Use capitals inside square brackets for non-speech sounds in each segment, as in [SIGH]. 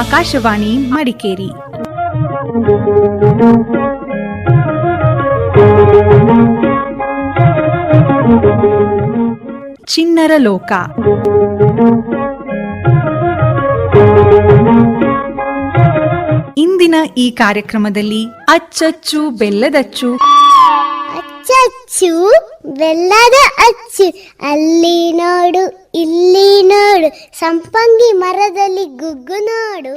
ಆಕಾಶವಾಣಿ ಮಡಿಕೇರಿ. ಚಿನ್ನರ ಲೋಕ ಇಂದಿನ ಈ ಕಾರ್ಯಕ್ರಮದಲ್ಲಿ ಅಚ್ಚಚ್ಚು ಬೆಲ್ಲದಚ್ಚು. ಅಚ್ಚಚ್ಚು ಬೆಲ್ಲದ ಅಚ್ಚು. ಅಲ್ಲಿ ನೋಡು ಇಲ್ಲಿ ನೋಡು. ಸಂಪಂಗಿ ಮರದಲ್ಲಿ ಗುಗ್ಗು ನೋಡು.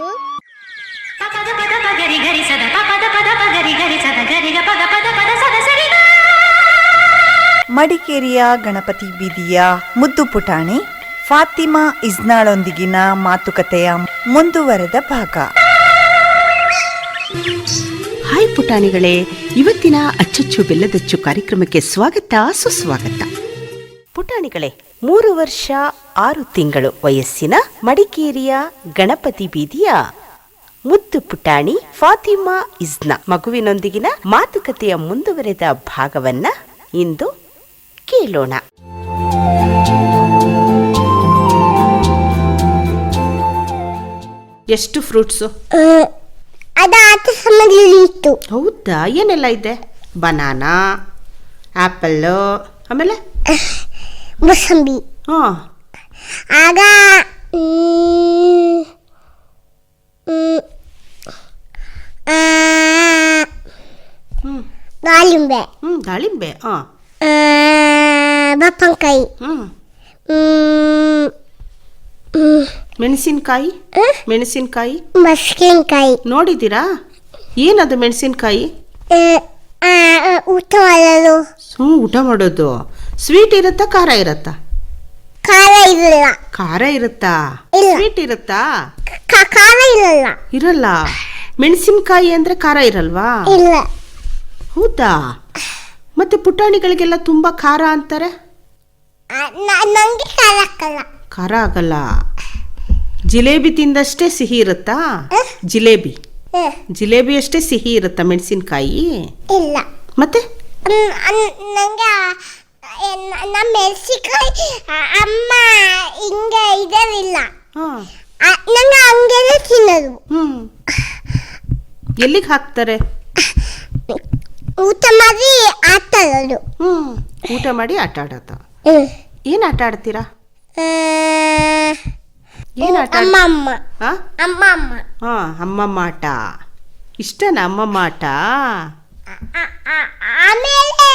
ಪದ ಪದ ಪಗರಿ ಗರಿ ಸದ ಪದ ಪದ ಪಗರಿ ಗರಿ ಸದ ಗರಿ ಗ ಪದ ಪದ ಪದ ಸದ. ಮಡಿಕೇರಿಯ ಗಣಪತಿ ಬೀದಿಯ ಮುದ್ದು ಪುಟಾಣಿ ಫಾತಿಮಾ ಇಜ್ನಾಳೊಂದಿಗಿನ ಮಾತುಕತೆಯ ಮುಂದುವರೆದ ಭಾಗ. ಪುಟಾಣಿಗಳೇ, ಇವತ್ತಿನ ಅಚ್ಚುಚ್ಚು ಬೆಲ್ಲದಚ್ಚು ಕಾರ್ಯಕ್ರಮಕ್ಕೆ ಸ್ವಾಗತ, ಸುಸ್ವಾಗತ. ಪುಟಾಣಿಗಳೇ, ಮೂರು ವರ್ಷ, ಆರು ತಿಂಗಳು ವಯಸ್ಸಿನ ಮಡಿಕೇರಿಯ ಗಣಪತಿ ಬೀದಿಯ ಮುದ್ದು ಪುಟಾಣಿ ಫಾತಿಮಾ ಇಸ್ನಾ ಮಗುವಿನೊಂದಿಗಿನ ಮಾತುಕತೆಯ ಮುಂದುವರೆದ ಭಾಗವನ್ನ ಇಂದು ಕೇಳೋಣ. ಎಷ್ಟು ಫ್ರೂಟ್ಸು? ಅದ ಆಟ ಸಮಯದಲ್ಲಿತ್ತು ಹೌದಾ? ಏನೆಲ್ಲ ಇದೆ? ಬನಾನಾ ಆ್ಯಪಲ್ಲು ಆಮೇಲೆ? ಮುಸಂಬಿ. ಹಾಂ. ಆಗ ಮ್, ಮ್, ಆ, ಹ್ಞೂ ದಾಳಿಂಬೆ. ಹ್ಞೂ ದಾಳಿಂಬೆ ಹಾಂ. ಆ, ಬಪ್ಪಂಕಾಯಿ ಹ್ಞೂ ಮ್, ಮ್, ಮೆಣಸಿನ್ಕಾಯಿ? ಮೆಣಸಿನಕಾಯಿ? ಮೆಣಸಿನಕಾಯಿ. ನೋಡಿದ್ದೀರಾ? ಏನದು ಮೆಣಸಿನಕಾಯಿ? ಊಟ ಮಾಡಲು ಹ್ಞೂ ಊಟ ಮಾಡೋದು. ಸ್ವೀಟ್ ಇರುತ್ತಾ ಖಾರ ಇರುತ್ತಾ? ಖಾರ ಇರಲ್ಲ. ಖಾರ ಇರುತ್ತಾ. ಸ್ವೀಟ್ ಇರುತ್ತಾ? ಖಾರ ಇರಲ್ಲ. ಇರಲ್ಲ. ಮೆಣಸಿನಕಾಯಿ ಅಂದ್ರೆ ಖಾರ ಇರಲ್ವಾ? ಇಲ್ಲ. ಹೌದಾ? ಮತ್ತೆ ಪುಟಾಣಿಗಳಿಗೆಲ್ಲ ತುಂಬಾ ಖಾರ ಅಂತಾರೆ? ನಂಗೆ ಖಾರ ಆಗಲ್ಲ. ಜಿಲೇಬಿ ತಿಂದಷ್ಟೇ ಸಿಹಿ ಇರುತ್ತಾ? ಜಿಲೇಬಿ. ಜಿಲೇಬಿ ಅಷ್ಟೇ ಸಿಹಿ ಇರುತ್ತಾ ಮೆಣಸಿನಕಾಯಿ? ಇಲ್ಲ. ಮತ್ತೆ? ನಂಗೆ ನಮ್ಮ ಮೆಣಸಿನಕಾಯಿ ಅಮ್ಮ ಹಿಂಗೆ ಇದರಿಲ್ಲ ನಂಗೆ ಹಂಗೆಲ್ಲ ತಿನ್ನೋದು. ಎಲ್ಲಿಗೆ ಹಾಕ್ತಾರೆ? ಊಟ ಮಾಡಿ ಆಟಾಡೋದು ಹ್ಞೂ ಊಟ ಮಾಡಿ ಆಟ ಆಡೋದು. ಏನು ಆಟ ಆಡ್ತೀರಾ? ಏನು ಆಟ ಅಮ್ಮ ಅಮ್ಮ ಹಾಂ? ಅಮ್ಮ ಅಮ್ಮ ಹಾಂ ಅಮ್ಮಮ್ಮ ಆಟ. ಇಷ್ಟನಾ ಅಮ್ಮಮ್ಮ ಆಟ? ಆಮೇಲೆ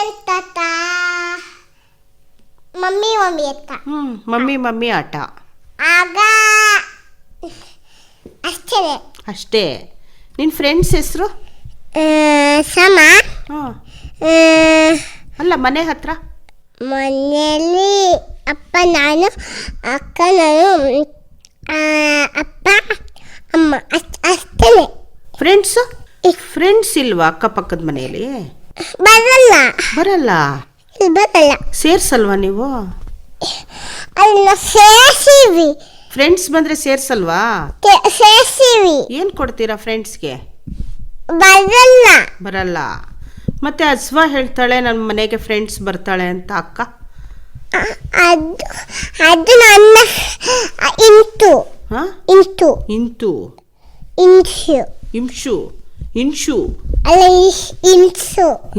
ಎಂತ ಮಮ್ಮಿ ಮಮ್ಮಿ ಅಂತ ಹ್ಞೂ ಮಮ್ಮಿ ಮಮ್ಮಿ ಆಟ. ಆಗ ಅಷ್ಟೇ. ಅಷ್ಟೇ. ನಿನ್ನ ಫ್ರೆಂಡ್ಸ್ ಹೆಸರು? ಸಮ ಹಾಂ. ಅಲ್ಲ ಮನೆ ಹತ್ರ? ಮನೆಯಲ್ಲಿ ಅಪ್ಪ ನಾನು ಅಕ್ಕ ನಾನು ಅಪ್ಪ ಅಮ್ಮ ಅಷ್ಟ್ ಫ್ರೆಂಡ್ಸ್ ಫ್ರೆಂಡ್ಸ್ ಇಲ್ವಾ ಅಕ್ಕಪಕ್ಕದ ಮನೆಯಲ್ಲಿ? ಬರಲ್ಲ. ಬರಲ್ಲ? ಬರಲ್ಲ. ಸೇರ್ಸಲ್ವಾ ನೀವು? ಅಲ್ಲ ಸೇರಿಸಿವಿ. ಫ್ರೆಂಡ್ಸ್ ಬಂದ್ರೆ ಸೇರ್ಸಲ್ವಾ? ಸೇರ್ಸಿವಿ. ಏನು ಕೊಡ್ತೀರಾ ಫ್ರೆಂಡ್ಸ್ಗೆ ಬರಲ್ಲ. ಬರಲ್ಲ. ಮತ್ತೆ ಅಜ್ವಾ ಹೇಳ್ತಾಳೆ ನನ್ನ ಮನೆಗೆ ಫ್ರೆಂಡ್ಸ್ ಬರ್ತಾಳೆ ಅಂತ ಅಕ್ಕ? ಅದು ಅದು ನನ್ನ ಇಂಟು. ಹಾ? ಇಂಟು. ಇಂತು ಇಂಚು ಇಂಶು. ಇನ್ಶು ಅಲ್ಲ ಇಶ್-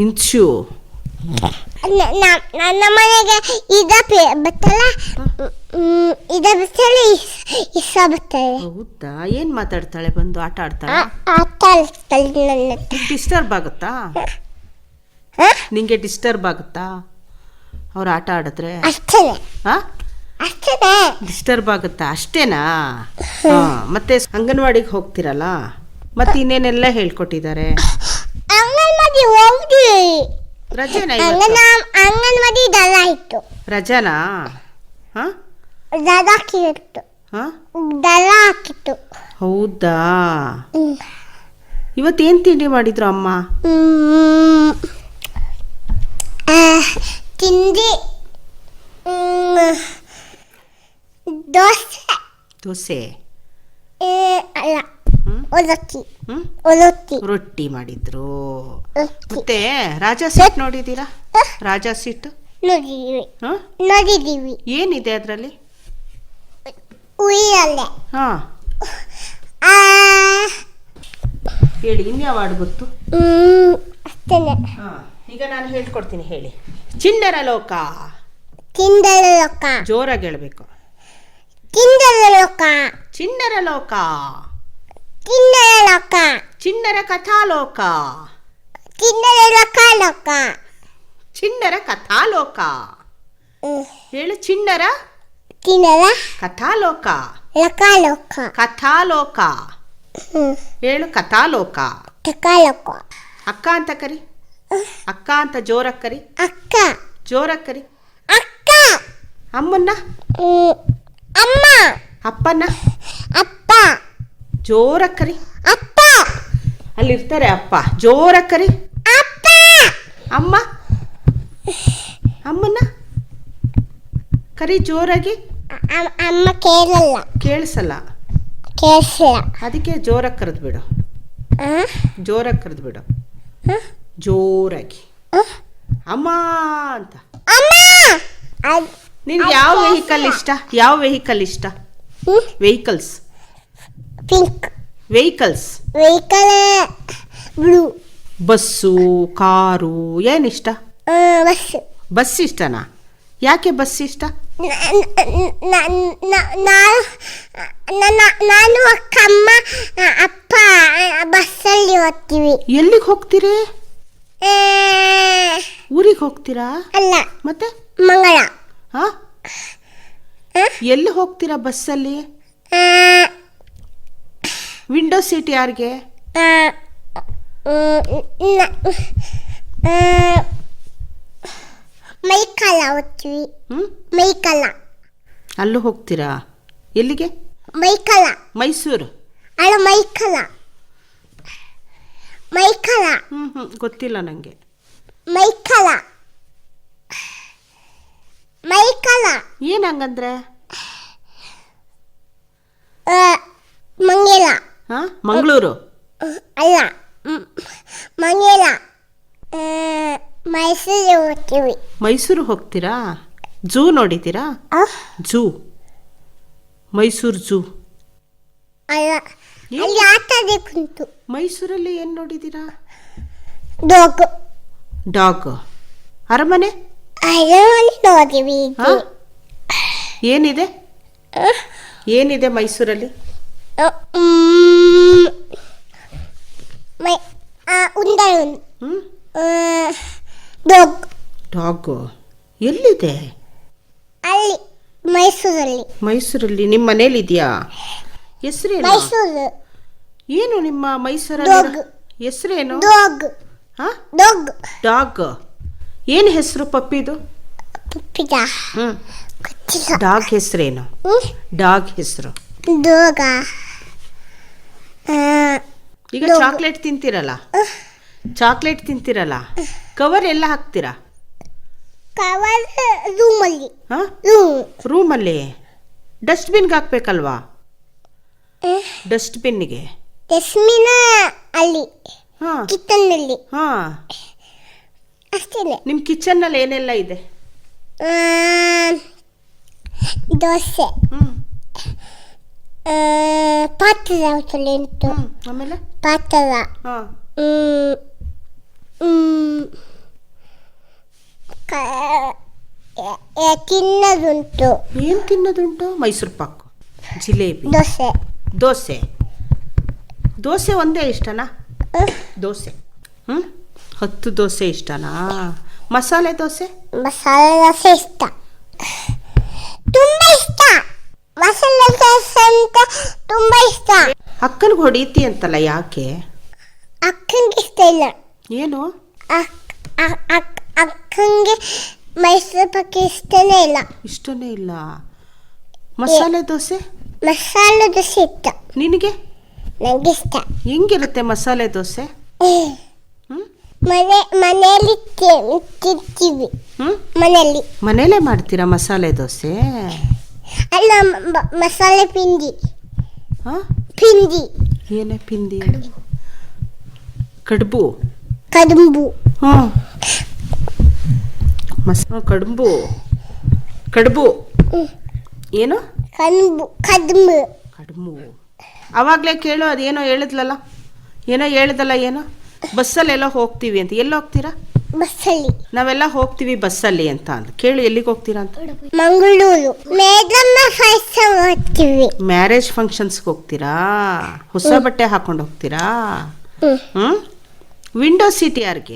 ಇಂಚು ನ- ನ- ನನ್ನ ಮನೆಗೆ ಇದ ಪೆ- ಬತ್ತಲ್ಲ? ಮ್, ಇದ ಬತ್ತಲ್ಲ? ಇಸ್- ಇಸ ಹೌದಾ? ಏನು ಮಾತಾಡ್ತಾಳೆ? ಬಂದು ಆಟ ಆಡ್ತಾಳೆ? ಆಟ ಆಡ್ತಾಳೆ ನನ್ನ ಹತ್ರ. ಡಿಸ್ಟರ್ಬ್ ಆಗುತ್ತಾ? ಹ? ನಿಂಗೆ ಡಿಸ್ಟರ್ಬ್ ಆಗುತ್ತಾ? ಅವ್ರು ಆಟ ಆಡಿದ್ರೆ? ಡಿಸ್ಟರ್ಬ್ ಆಗುತ್ತಾ? ಅಷ್ಟೇನಾ? ಹಾಂ ಮತ್ತೆ ಅಂಗನವಾಡಿಗೆ ಹೋಗ್ತಿರಲ್ಲ? ಮತ್ತೆ ಇನ್ನೇನೆಲ್ಲ ಹೇಳ್ಕೊಟ್ಟಿದ್ದಾರೆ? ರಜೆನಾ ರಜಾನಾ? ಹೌದಾ? ಇವತ್ತೇನ್ ತಿಂಡಿ ಮಾಡಿದ್ರು ಅಮ್ಮ? ತಿಂಡಿ ಹ್ಮ್. ದೋಸೆ. ದೋಸೆ? ಅಲ್ಲ ಹ್ಮ್? ಒಲಕ್ಕಿ ಹ್ಞೂ ಒಲಕ್ಕಿ ರೊಟ್ಟಿ ಮಾಡಿದ್ರು. ರೊಟ್ಟಿ. ಮತ್ತೆ ರಾಜಾ ಸೀಟ್ ನೋಡಿದ್ದೀರಾ? ರಾಜಾ ಸೀಟ್? ನೋಡಿದೀವಿ ಹಾಂ? ನೋಡಿದೀವಿ ಏನಿದೆ ಅದರಲ್ಲಿ? ಉಯ್ಯಲೆ. ಹಾಂ. ಆ. ಹೇಳಿ ಇನ್ಯಾವ ಹಾಡು ಗೊತ್ತು? ಹ್ಮ್ ಅಷ್ಟೇನೆ. ಹಾಂ ಈಗ ನಾನು ಹೇಳ್ಕೊಡ್ತೀನಿ ಹೇಳಿ. ಚಿಣ್ಣರ ಲೋಕ ಕಿಂಡರ ಲೋಕ ಜೋರಾಗಿ ಹೇಳಬೇಕು ಕಿಂಡರ ಲೋಕ ಚಿಣ್ಣರ ಲೋಕ ಕಿಂಡರ ಲೋಕ ಚಿಣ್ಣರ ಕಥಾಲೋಕ. ಕಿಂಡರ ಲೋಕ ಲೋಕ ಚಿಣ್ಣರ ಕಥಾಲೋಕ. ಹೇಳು ಚಿಣ್ಣರ ಕಿಂಡರ ಕಥಾಲೋಕ. ಲೋಕ ಲೋಕ ಕಥಾಲೋಕ ಹೇಳು ಕಥಾಲೋಕ. ಲೋಕ ಲೋಕ ಅಕ್ಕ ಅಂತ ಕರಿ. ಅಕ್ಕ ಅಂತ ಜೋರಕ್ಕರಿ. ಕರಿ ಅಕ್ಕ. ಜೋರಕ್ಕರಿ. ಕರಿ ಅಕ್ಕ. ಅಮ್ಮನ್ನ. ಅಮ್ಮ. ಅಪ್ಪನ್ನ. ಅಪ್ಪ. ಜೋರಕ್ಕರಿ. ಕರಿ ಅಪ್ಪ. ಅಲ್ಲಿರ್ತಾರೆ ಅಪ್ಪ. ಜೋರಕ್ಕರಿ. ಕರಿ ಅಪ್ಪ. ಅಮ್ಮ. ಅಮ್ಮನ್ನ. ಕರಿ ಜೋರಾಗಿ. ಅಮ್ಮ ಕೇಳಲ್ಲ. ಕೇಳಿಸಲ್ಲ. ಕೇಳಿಸಲ್ಲ. ಅದಕ್ಕೆ ಜೋರಾಗಿ ಕರೆದ್ಬಿಡು? ಜೋರಾಗಿ ಕರೆದು ಬಿಡು. ಜೋರಾಗಿ. ಅಮ್ಮ ಅಂತ. ನಿನ್ಗೆ ಯಾವ ವೆಹಿಕಲ್ ಇಷ್ಟ? ಯಾವ ವೆಹಿಕಲ್ ಇಷ್ಟ. Vehicles pink vehicles vehicle blue bus car ಏನಿಷ್ಟ bus bus ಇಷ್ಟನಾ? ಯಾಕೆ ಬಸ್ ಇಷ್ಟ? ನಾನು ಅಕ್ಕ ಅಮ್ಮ ಅಪ್ಪ ಬಸ್ಸಲ್ಲಿ ಹೋಗ್ತೀವಿ ಎಲ್ಲಿಗೆ ಹೋಗ್ತೀರಿ? ಊರಿಗೆ ಹೋಗ್ತೀರಾ? ಅಲ್ಲ. ಮತ್ತೆ? ಮಂಗಳ. ಹಾ ಎಲ್ಲಿ ಹೋಗ್ತೀರಾ ಬಸ್ಸಲ್ಲಿ? ವಿಂಡೋ ಸೀಟ್ ಯಾರಿಗೆ? ಮೈಕಾಲ ಹೋಗ್ತೀವಿ. ಹ್ಮ್? ಮೈಕಾಲ ಅಲ್ಲೂ ಹೋಗ್ತೀರಾ? ಎಲ್ಲಿಗೆ? ಮೈಕಾಲ ಮೈಸೂರು. ಅಲ್ಲ ಮೈಕಲ ಮೈಕಲ ಹ್ಮ್ ಹ್ಮ್ ಗೊತ್ತಿಲ್ಲ ನನಗೆ ಮೈಕಲ ಮೈಕಲ ಏನ್ ಹಂಗಂದ್ರೆ? ಆ, ಮಂಗೇಲ. ಹಾ ಮಂಗಳೂರು? ಅಲ್ಲ ಮ್, ಮಂಗೇಲ. ಆ, ಮೈಸೂರಿಗೆ ಹೋಗ್ತೀವಿ. ಮೈಸೂರು ಹೋಗ್ತೀರಾ? ಝೂ ನೋಡಿದ್ದೀರಾ? ಆ, ಝೂ ಮೈಸೂರು ಝೂ ಅಲ್ಲ? ಅಲ್ಲಿ ಆಟದೆ ಕುಂತು ಮೈಸೂರಲ್ಲಿ ಏನು ನೋಡಿದ್ದೀರಾ? ಡೋಗು ಡಾಗ್ ಅರಮನೆ? ಅರಮನೆ ನೋಡಿವಿ ಹಾ ಏನಿದೆ? ಏನಿದೆ ಮೈಸೂರಲ್ಲಿ? ಮೈ ಉಂಡ ಹ್ಮ್? ಡೋಗ್ ಡಾಗ್ ಎಲ್ಲಿದೆ? ಅಲ್ಲಿ ಮೈಸೂರಲ್ಲಿ. ಮೈಸೂರಲ್ಲಿ. ನಿಮ್ಮ ಮನೇಲಿ ಇದೆಯಾ ಹೆಸರೇನು? ಮೈಸೂರು. ಏನು ನಿಮ್ಮ ಮೈಸೂರಲ್ಲಿ. ಹೆಸರೇನು? ಡಾಗ್ ಹಾ? ಡೋಗ್ ಡಾಗ್ ಏನು ಹೆಸರು ಪಪ್ಪಿದು ಪುಪ್ಪಿದ? ಹ್ಮ್. ಗೊತ್ತಿಲ್ಲ. ಡಾಗ್ ಹೆಸರೇನು? ಡಾಗ್ ಹೆಸರು. ಡೋಗ ಈಗ. ಚಾಕ್ಲೇಟ್ ತಿಂತೀರಲ್ಲ? ಚಾಕ್ಲೇಟ್ ತಿಂತೀರಲ್ಲ? ಕವರ್ ಎಲ್ಲ ಹಾಕ್ತೀರಾ? ಕವರ್ ರೂಮಲ್ಲಿ ರೂಮಲ್ಲಿ ಡಸ್ಟ್ಬಿನ್ಗೆ ಹಾಕ್ಬೇಕಲ್ವಾ? ಡಸ್ಟ್ಬಿನ್ನಿಗೆ ಡಸ್ಟ್ಬಿನ್ ಅಲ್ಲಿ ಹಾ. ಕಿಚನ್ನಲ್ಲಿ ಹಾ. ಅಷ್ಟೇನೆ ನಿಮ್ಮ ಕಿಚನ್ನಲ್ಲಿ ಏನೆಲ್ಲ ಇದೆ? ಆ, ದೋಸೆ. ಹ್ಮ್. ಆ, ಅವಸಲೆ ಉಂಟು. ಆಮೇಲೆ? ಪಾತ್ರ ಹಾ. ಹ್ಮ್, ಹ್ಮ್, ಕ- ಎ- ಎ- ತಿನ್ನೋದುಂಟು. ಏನು ತಿನ್ನೋದುಂಟು? ಮೈಸೂರು ಪಾಕು ಜಿಲೇಬಿ. ದೋಸೆ. ದೋಸೆ. ದೋಸೆ ಒಂದೇ ಇಷ್ಟನಾ? ದೋಸೆ. ಹ್ಞೂ ಹತ್ತು ದೋಸೆ ಇಷ್ಟನಾ? ಮಸಾಲೆ ದೋಸೆ? ಮಸಾಲೆ ದೋಸೆ ಇಷ್ಟ. ತುಂಬಾ ಇಷ್ಟ. ಮಸಾಲೆ ದೋಸೆ ಅಂತ ತುಂಬಾ ಇಷ್ಟ. ಅಕ್ಕನಿಗೆ ಹೊಡೀತಿ ಅಂತಲ್ಲ ಯಾಕೆ? ಅಕ್ಕನಿಗೆ ಇಷ್ಟ ಇಲ್ಲ. ಏನು? ಅಕ್ಕನಿಗೆ ಮೈಸೂರು ಪಾಕ್ ಇಷ್ಟನೇ ಇಲ್ಲ. ಇಷ್ಟನೇ ಇಲ್ಲ. ಮಸಾಲೆ ದೋಸೆ? ಮಸಾಲೆ ದೋಸೆ ಇಷ್ಟ. ನಿನಗೆ? ನಂಗೆ ಇಷ್ಟ ಹೆಂಗಿರುತ್ತೆ ಮಸಾಲೆ ದೋಸೆ? ಹ್ಞೂ ಮನೆ ಮನೆಯಲ್ಲಿ ತಿಂತೀವಿ. ಹ್ಞೂ ಮನೆಯಲ್ಲಿ. ಮನೇಲೇ ಮಾಡ್ತೀರಾ ಮಸಾಲೆ ದೋಸೆ? ಅಲ್ಲ ಮ- ಮಸಾಲೆ ಪಿಂಡಿ. ಹಾಂ? ಪಿಂಡಿ. ಏನೇ ಪಿಂಡಿ? ಕಡುಬು. ಕಡುಬು? ಹಾಂ ಮಸ ಕಡುಬು. ಕಡುಬು. ಏನು? ಕಡುಬು ಕಡುಬು ಕಡ್ಮು. ಅವಾಗಲೇ ಕೇಳು ಅದೇನೋ ಹೇಳಿದ್ಲಲ್ಲ? ಏನೋ ಹೇಳಿದಲ್ಲ ಏನೋ? ಬಸ್ಸಲ್ಲೆಲ್ಲ ಹೋಗ್ತೀವಿ ಅಂತ. ಎಲ್ಲಿ ಹೋಗ್ತೀರಾ? ಬಸ್ಸಲ್ಲಿ. ನಾವೆಲ್ಲ ಹೋಗ್ತೀವಿ ಬಸ್ಸಲ್ಲಿ ಅಂತ ಅಂದ್. ಕೇಳು ಎಲ್ಲಿಗೆ ಹೋಗ್ತೀರಾ ಅಂತ. ಮಂಗಳೂರು. ಮ್ಯಾರೇಜ್ ಫಂಕ್ಷನ್ಸ್ಗೆ ಹೋಗ್ತೀರಾ? ಹೊಸ ಬಟ್ಟೆ ಹಾಕೊಂಡು ಹೋಗ್ತೀರಾ? ಹ್ಮ್. ವಿಂಡೋ ಸೀಟ್ ಯಾರಿಗೆ?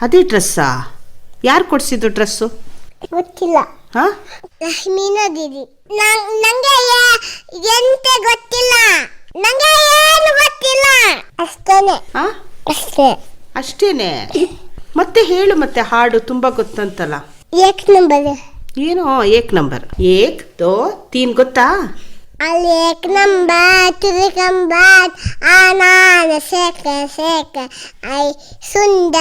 ಅದೇ ಡ್ರೆಸ್ಸಾ ಯಾರು ಕೊಡ್ಸಿದ್ದು ಡ್ರೆಸ್ಸು ಗೊತ್ತಿಲ್ಲ. ಹಾ? ಲಕ್ಷ್ಮೀನ ನಂಗೆ ಎಂತ ಗೊತ್ತಿಲ್ಲ. ನಂಗೆ ಏನು ಗೊತ್ತಿಲ್ಲ. ಅಷ್ಟೇನೆ. ಹಾ? ಅಷ್ಟೇ. ಅಷ್ಟೇನೆ? ಮತ್ತೆ ಹೇಳು ಮತ್ತೆ ಹಾಡು ತುಂಬಾ ಗೊತ್ತಂತಲ್ಲ. ಏಕ್ ನಂಬರ್. ಏನು? ಏಕ್ ನಂಬರ್. ಏಕ್ ದೋ ತೀನ್ ಗೊತ್ತಾ? ಅಲ್ಲಿ ಏಕ್ ನಂಬರ್ ತುರಿ ಕಂಬರ್ ಆನಾನ ಸೇಕ ಸೇಕ ಐ ಸುಂದ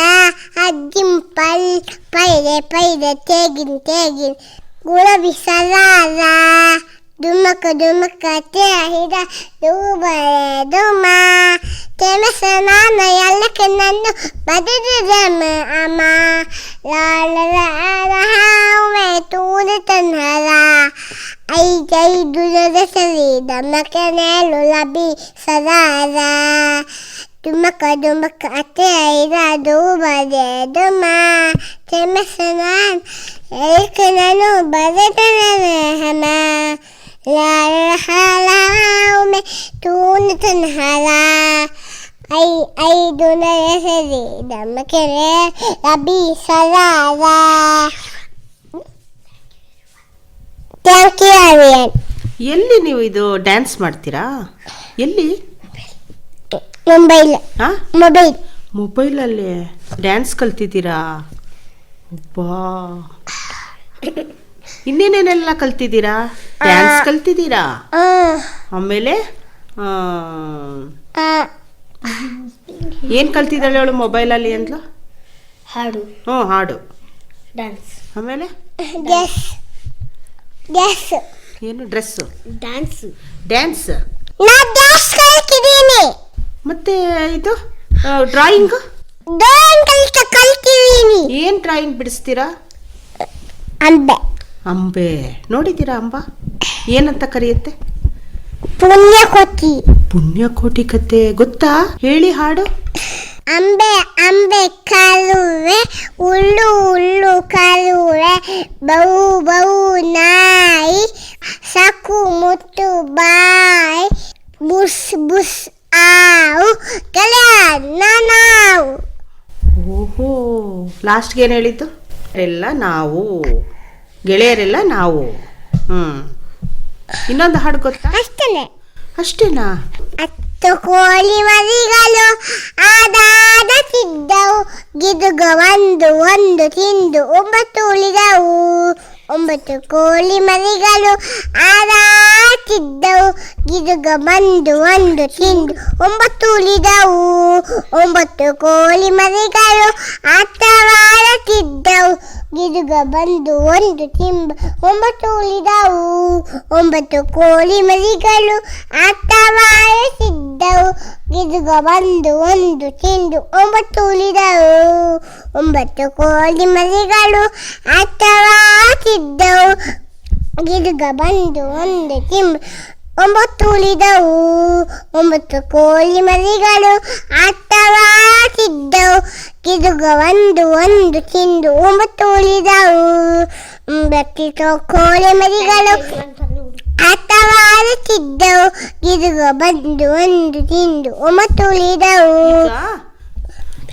ಅಜ್ಜಿಂಪಲ್. ಪೈದೆ ಪೈದೆ ತೇಗಿನ್ ತೇಗಿನ್. gulabi salada dumaka dumaka tehida dubare duma temasa sana yallake nannu badididem ama la la la la haume tuude tanhala ay jay dunada sarida makanelu labi salada ದೂಬದೆ ದುಮ ತೆಮಸನಾನ್ ಏಕೆ ನಾನು ಬದತನ ಹಮ ಲಾಲ ಹಾಲಾವುಮೆ ತೂನ ತನ್ಹಲ. ಐ, ಐದು ಸರಿ ದಮಕನೆ ರಬಿ ಸದಾರ ಥ್ಯಾಂಕ್ ಯು ಎಲ್ಲಿ ನೀವು ಇದು ಡ್ಯಾನ್ಸ್ ಮಾಡ್ತೀರಾ? ಎಲ್ಲಿ? ಮೊಬೈಲ್ ಹಾ? ಮೊಬೈಲ್ ಮೊಬೈಲಲ್ಲಿ ಡ್ಯಾನ್ಸ್ ಕಲ್ತಿದ್ದೀರಾ? ಅಬ್ಬಾ ಇನ್ನೇನೇನೆಲ್ಲ ಕಲ್ತಿದ್ದೀರಾ? ಡ್ಯಾನ್ಸ್ ಕಲ್ತಿದ್ದೀರಾ? ಆಮೇಲೆ ಆ, ಏನ್ ಕಲ್ತಿದ್ದಾಳೆ ಅವಳು ಮೊಬೈಲಲ್ಲಿ ಅಂದ್ಲು? ಹಾಡು. ಹ್ಞೂ ಹಾಡು. ಡ್ಯಾನ್ಸ್ ಆಮೇಲೆ? ಏನು ಡ್ರೆಸ್ಸು ಡ್ಯಾನ್ಸ್ ಡ್ಯಾನ್ಸ್ ನಾ ಡ್ಯಾನ್ಸ್ ಮತ್ತೆ ಇದು ಡ್ರಾಯಿಂಗ್ ಏನ್ ಡ್ರಾಯಿಂಗ್ ಬಿಡಿಸ್ತೀರಾ? ಅಂಬೆ. ಅಂಬೆ. ನೋಡಿದ್ದೀರಾ ಅಂಬ? ಏನಂತ ಕರೆಯುತ್ತೆ? ಪುಣ್ಯ ಕೊಟ್ಟಿ ಪುಣ್ಯಕೋಟಿ ಕತೆ. ಗೊತ್ತಾ? ಹೇಳಿ ಹಾಡು. ಅಂಬೆ ಅಂಬೆ ಕಾಲುವೆ ಉಳ್ಳು ಉಳ್ಳು ಕಾಲುವೆ ಬೌ ಬೌ ನಾಯಿ ಸಾಕು ಮುತ್ತು ಬಾಯ್ ಬುಸ್ ಬುಸ್ ಆವು ಕಲ್ಯಾಣ ನಾವು ಓಹೋ ಲಾಸ್ಟ್ಗೆ ಏನು ಹೇಳಿದ್ದು? ಎಲ್ಲ ನಾವು. ಗೆಳೆಯರೆಲ್ಲ ನಾವು. ಹ್ಮ್. ಇನ್ನೊಂದು ಹಾಡು ಗೊತ್ತಾ? ಅಷ್ಟೇ ಅಷ್ಟೇನಾ? ಹತ್ತು ಕೋಳಿ ಮರಿಗಳು ಆದಾದ ತಿದ್ದವು. ಗಿದುಗ ಒಂದು ಒಂದು ತಿಂದು ಒಂಬತ್ತು ಉಳಿದವು. ಒಂಬತ್ತು ಕೋಳಿ ಮರಿಗಳು ಆದಾತಿದ್ದವು ಗಿದುಗ ಬಂದು ಒಂದು ತಿಂದು ಒಂಬತ್ತು ಉಳಿದವು. ಒಂಬತ್ತು ಕೋಳಿ ಮರಿಗಳು ಆಟವಾಡುತ್ತಿದ್ದವು ಗಿದುಗ ಬಂದು ಒಂದು ತಿಂಬ ಒಂಬತ್ತು ಉಳಿದವು. ಒಂಬತ್ತು ಕೋಳಿ ಮರಿಗಳು ಆಟವಾಡುತ್ತಿದ್ದವು ಗಿಡುಗ ಬಂದು ಒಂದು ತಿಂದು ಒಂಬತ್ತು ಉಳಿದವು. ಒಂಬತ್ತು ಕೋಳಿ ಮರಿಗಳು ಆಟವಾಡುತ್ತಿದ್ದವು ಗಿಡುಗ ಬಂದು ಒಂದು ತಿಂಬ ಒಂಬತ್ತು ಉಳಿದವು ಒಂಬತ್ತು ಕೋಳಿ ಮರಿಗಳು ಆಟವಾಡುತ್ತಿದ್ದವು ಕಿದುಗ ಒಂದು ಒಂದು ತಿಂದು ಒಂಬತ್ತು ಉಳಿದವು ಒಂಬತ್ತು ಕೋಳಿ ಮರಿಗಳು ಆಟವಾಡುತ್ತಿದ್ದವು. ಗಿದುಗ ಬಂದು ಒಂದು ತಿಂದು ಒಂಬತ್ತು ಉಳಿದವು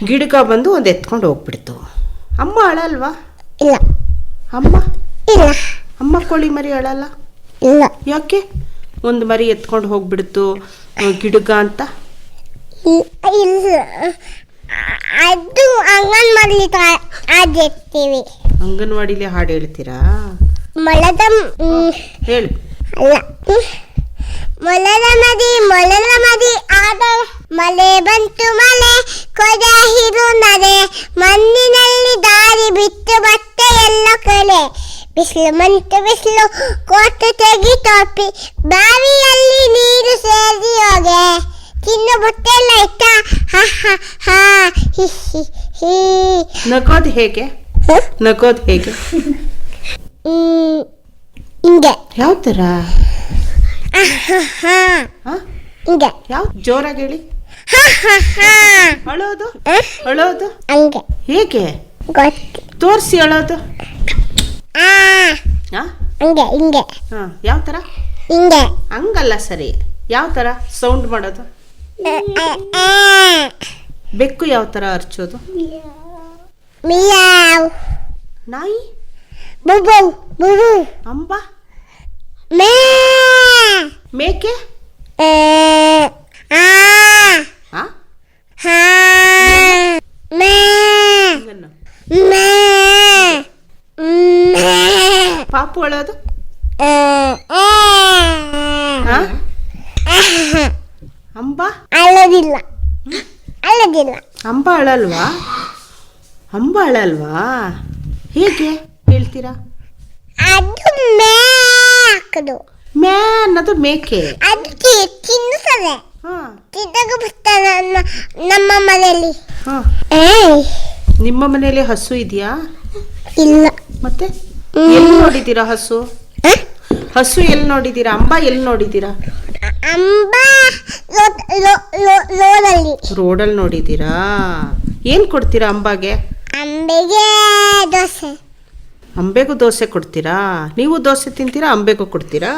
ಗಿಡಕ ಬಂದು ಒಂದು ಎತ್ಕೊಂಡು ಹೋಗ್ಬಿಡ್ತು. ಅಮ್ಮ ಅಳಲ್ವಾ? ಇಲ್ಲ. ಅಮ್ಮ? ಇಲ್ಲ. ಅಮ್ಮ ಕೋಳಿ ಮರಿ ಅಳಲ್ಲ? ಇಲ್ಲ. ಯಾಕೆ? ಒಂದು ಮರಿ ಎತ್ಕೊಂಡು ಹೋಗ್ಬಿಡ್ತು. ಗಿಡಗ ಅಂತ? ಅದು ಅಂಗನವಾಡಿ ಆದಿರ್ತೀವಿ ಅಂಗನವಾಡಿಲಿ ಹಾಡು ಹೇಳ್ತೀರಾ? ಮೊಲದ ಹೇಳಿ. ಮೊಲದ ಮದಿ ಮೊಲದ ಮದಿ ಆದ ಮಳೆ ಬಂತು ಮಲೆ ಕೊಡ ಹಿರು ನಡೆ. ಮಣ್ಣಿನಲ್ಲಿ ದಾರಿ ಬಿಟ್ಟು ಬಟ್ಟೆ ಎಲ್ಲ ಕಲೆ ಬಿಸಿಲು ಮಂತು ಬಿಸಿಲು ಕೋಟು ತೆಗಿ ಟೋಪಿ ಬಾವಿಯಲ್ಲಿ ನೀರು ಸೇರಿ ಹೋಗೆ. ತಿನ್ನು ಬುಟ್ಟೆಲ್ಲ ಇಟ್ಟ. ಹ ಹಾ ಹಾ ಹಿ ಹಿ ಹಿ. ನಗೋದು ಹೇಗೆ? ಹ? ನಗೋದು ಹೇಗೆ? ಹ್ಮ್, ಹಿಂಗೆ. ಯಾವ ಥರ? ಹಾ ಹಾ. ಹಿಂಗೆ. ಯಾವ? ಜೋರಾಗಿ ಹೇಳಿ. ಹಾ ಹಾ ಹಾ. ಅಳೋದು? ಅಳೋದು? ಹಂಗೆ. ಹೇಗೆ? ಗೊತ್ತು. ತೋರಿಸಿ ಅಳೋದು. ಹಾ ಹಂಗೆ ಹಿಂಗೆ. ಹಾಂ ಯಾವ ಥರ ಹಿಂಗೆ. ಹಂಗಲ್ಲ ಸರಿ. ಯಾವ ಥರ ಸೌಂಡ್ ಮಾಡೋದು. ಬೆಕ್ಕು ಯಾವ ಥರ ಅರ್ಚೋದು ಮಿಯಾವ್. ನಾಯಿ? ಬುಬು ಬುಬು. ಅಂಬ? ಮೇ. ಮೇಕೆ? ಆ, ಆ, ಹಾ. ಮೇ. ಪಾಪು ಅಳೋದು. ಹಾ ಅಂಬ? ಅಲ್ಲದಿಲ್ಲ ಅಲ್ಲದಿಲ್ಲ ಅಂಬ ಅಳಲ್ವಾ? ಅಂಬ ಅಳಲ್ವಾ? ಹೇಗೆ ಹೇಳ್ತೀರಾ? ಅದು ಮೇ ಹಾಕದು ಮ್ಯಾ ಅನ್ನೋದು ಮೇಕೆ. ಅದು ತಿ- ತಿನ್ನುತ್ತದೆ. ಹಾ. ತಿಂದಾಗ ಬರ್ತಾರೆ ನ- ನಮ್ಮ ಮನೆಯಲ್ಲಿ. ಹಾ. ಏಯ್. ನಿಮ್ಮ ಮನೆಯಲ್ಲಿ ಹಸು ಇದೆಯಾ? ಇಲ್ಲ. ಮತ್ತೆ? ಎಲ್ಲಿ ನೋಡಿದ್ದೀರಾ ಹಸು? ಹಸು ಎಲ್ಲಿ ನೋಡಿದ್ದೀರಾ? ಅಂಬ ಎಲ್ಲಿ ನೋಡಿದ್ದೀರಾ? ಅಂಬ ರೋಡಲ್ಲಿ. ರೋಡಲ್ಲಿ ನೋಡಿದ್ದೀರಾ? ಏನು ಕೊಡ್ತೀರಾ ಅಂಬಾಗೆ? ಅಂಬೆಗೆ ದೋಸೆ. ಅಂಬೆಗೂ ದೋಸೆ ಕೊಡ್ತೀರಾ? ನೀವು ದೋಸೆ ತಿಂತೀರಾ ಅಂಬೆಗೂ ಕೊಡ್ತೀರಾ?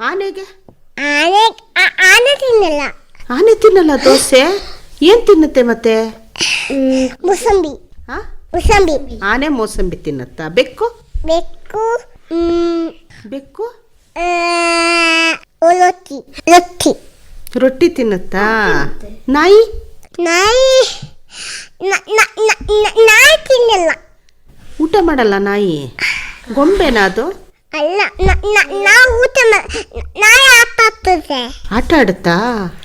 ಆನೆಗೆ? ಆನೆ ಆನೆ ತಿನ್ನಲ್ಲ. ಆನೆ ತಿನ್ನಲ್ಲ ದೋಸೆ? ಏನು ತಿನ್ನುತ್ತೆ ಮತ್ತೆ? ಮುಸಂಬಿ. ಹಾ ಮುಸಂಬಿ. ಆನೆ ಮೋಸಂಬಿ ತಿನ್ನುತ್ತಾ? ಬೆಕ್ಕು? ಬೆಕ್ಕು ಬೆಕ್ಕು? ಆ, ಒಲೊತ್ತಿ ಲೊತ್ತಿ ರೊಟ್ಟಿ ತಿನ್ನುತ್ತಾ? ನಾಯಿ? ನಾಯಿ ನ- ನ- ನ- ನ- ನಾಯಿ ತಿನ್ನಲ್ಲ. ಊಟ ಮಾಡಲ್ಲ ನಾಯಿ? ಗೊಂಬೆನಾ ಅದು? ಅಲ್ಲ ನ- ನ- ನಾವು ಊಟ ಮಾ- ನಾಯಿ ಆಟ ಆಡ್ತದೆ. ಆಟ ಆಡುತ್ತಾ?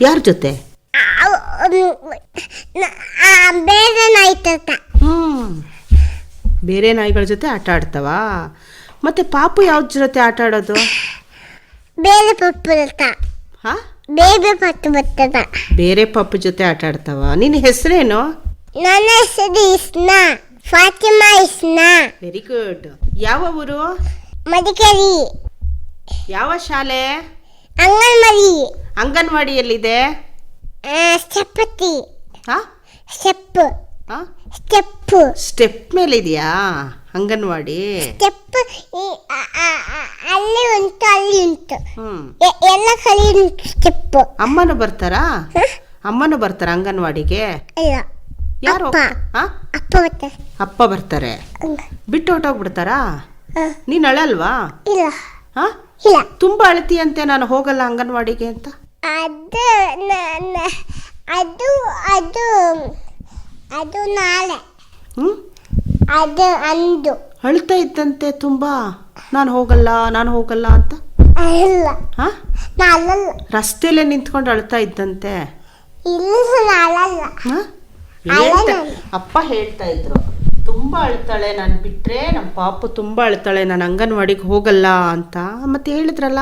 ಯಾರ ಜೊತೆ? ಅವ್- ನ- ಆ, ಬೇರೆ ನಾಯಿ ತರ ಹ್ಮ್. ಬೇರೆ ನಾಯಿಗಳ ಜೊತೆ ಆಟ ಆಡ್ತಾವಾ? ಮತ್ತೆ ಪಾಪು ಯಾವ ಜೊತೆ ಆಟ ಆಡೋದು? ಬೇರೆ ಪಪ್ಪು ಹಾ? ಬೇರೆ ಪಟ್ಟು ಬರ್ತದ ಬೇರೆ ಪಾಪು ಜೊತೆ ಆಟ ಆಡ್ತಾವ? ನಿನ್ನ ಹೆಸರೇನು? ನನ್ನ ಹೆಸರು ಇಸ್ನಾ. ಫಾತಿಮಾ ಇಸ್ನಾ. ವೆರಿ ಗುಡ್ ಯಾವ ಊರು? ಮಡಿಕೇರಿ. ಯಾವ ಶಾಲೆ? ಅಂಗನವಾಡಿ. ಅಂಗನವಾಡಿ ಎಲ್ಲಿದೆ ಆ, ಚಪಾತಿ ಹಾ? ಹಾ ಸ್ಟೆಪ್ ಸ್ಟೆಪ್ ಮೇಲೆ ಇದೆಯಾ ಅಂಗನವಾಡಿ ಸ್ಟೆಪ್ ಅಲ್ಲಿ ಉಂಟು ಅಲ್ಲಿ ಉಂಟು. ಎಲ್ಲ ಕಡೆ ಉಂಟು ಸ್ಟೆಪ್ ಅಮ್ಮನು ಬರ್ತಾರಾ? ಅಮ್ಮನು ಬರ್ತಾರ ಅಂಗನವಾಡಿಗೆ? ಇಲ್ಲ ಯಾರು ಅಪ್ಪ. ಅಪ್ಪ ಬರ್ತಾರೆ. ಅಪ್ಪ ಬರ್ತಾರೆ. ಬಿಟ್ಟು ಹೊಟ್ಟೋಗ್ಬಿಡ್ತಾರಾ ಬಿಡ್ತಾರಾ ನೀನ್ ಅಳಲ್ವಾ? ಇಲ್ಲ. ಹಾ? ಇಲ್ಲ. ತುಂಬಾ ಅಳ್ತೀಯಂತೆ ನಾನು ಹೋಗಲ್ಲ ಅಂಗನವಾಡಿಗೆ ಅಂತ? ಅದು ಅದು ಅದು ಅದು ನಾಳೆ. ಅದು ಅಂದು. ಅಳ್ತಾ ಇದ್ದಂತೆ ತುಂಬಾ. ನಾನು ಹೋಗಲ್ಲ ನಾನು ಹೋಗಲ್ಲ ಅಂತ? ಅಲ್ಲ. ಹಾ? ನಾಳಲ್ಲ. ರಸ್ತೆಯಲ್ಲೇ ನಿಂತ್ಕೊಂಡು ಅಳ್ತಾ ಇದ್ದಂತೆ? ಇಲ್ಲ ನಾಳಲ್ಲ. ಹಾ? ಅಲ್ಲ ಹೇಳ್ತಾ- ಅಪ್ಪ ಹೇಳ್ತಾ ಇದ್ರು. ತುಂಬಾ ಅಳ್ತಾಳೆ ನಾನು ಬಿಟ್ರೆ ನಮ್ಮ ಪಾಪು ತುಂಬಾ ಅಳ್ತಾಳೆ ನಾನು ಅಂಗನವಾಡಿಗೆ ಹೋಗಲ್ಲ ಅಂತ. ಮತ್ತೆ ಹೇಳಿದ್ರಲ್ಲ?